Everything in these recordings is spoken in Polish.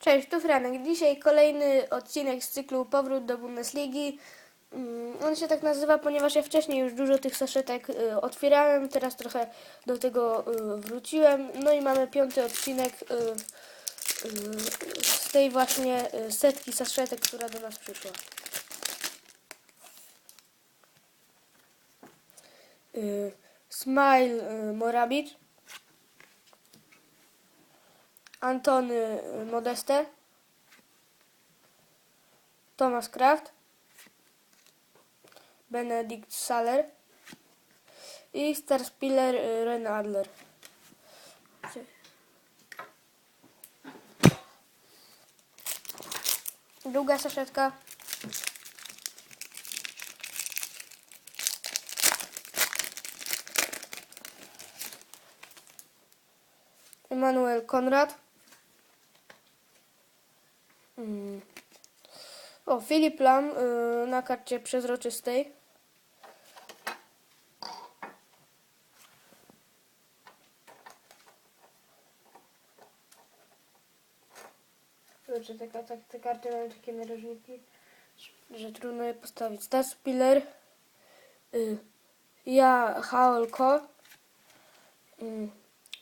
Cześć, tu Franek. Dzisiaj kolejny odcinek z cyklu Powrót do Bundesligi. Mm, On się tak nazywa, ponieważ ja wcześniej już dużo tych saszetek y, otwierałem, teraz trochę do tego y, wróciłem. No i mamy piąty odcinek y, z tej właśnie setki saszetek, która do nas przyszła. Smile Morabit. Antony Modeste, Thomas Kraft, Benedikt Saller i Starspiller y, Ren Adler. Druga saszetka. Emanuel Konrad. Mm. O, Filip Lam y, na karcie przezroczystej. Znaczy, taka, tak, te karty mają takie narożniki, że trudno je postawić. Stas Spiller, y, ja Haolko, y,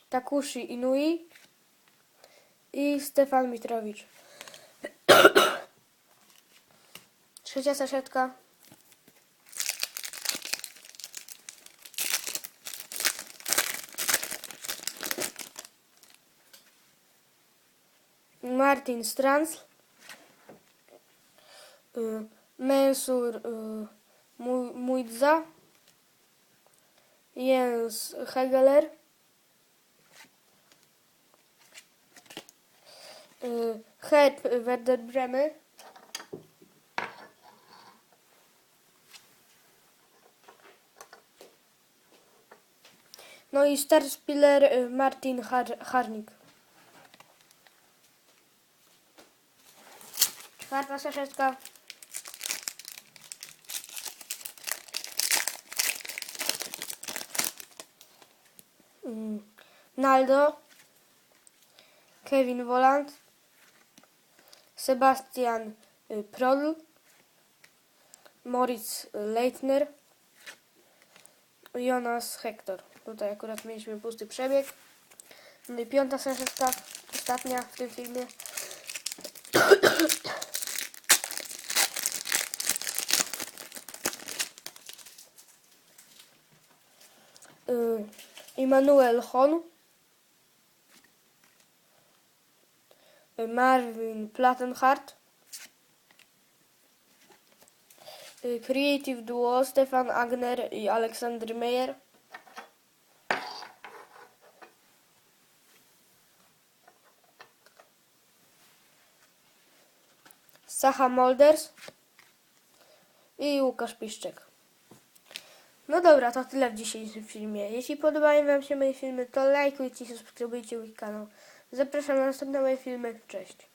Takushi Inui i Stefan Mitrowicz. Trzecia saszetka. Martin Strans. Y, Mensur y, Mu- Mujdza. Jens Hegeler. Y, Herb Werder Bremen. No i Starspiller y, Martin Har Harnik. Czwarta saszetka. Mm, Naldo. Kevin Voland. Sebastian y, Prodl. Moritz Leitner. Jonas Hector. Tutaj akurat mieliśmy pusty przebieg. No i piąta saszetka, ostatnia w tym filmie. Y, Immanuel Hon. Y, Marvin Plattenhardt. Y, Creative Duo Stefan Agner i Aleksander Meyer. Sacha Molders i Łukasz Piszczek. No dobra, to tyle w dzisiejszym filmie. Jeśli podobają Wam się moje filmy, to lajkujcie, subskrybujcie mój kanał. Zapraszam na następne moje filmy. Cześć.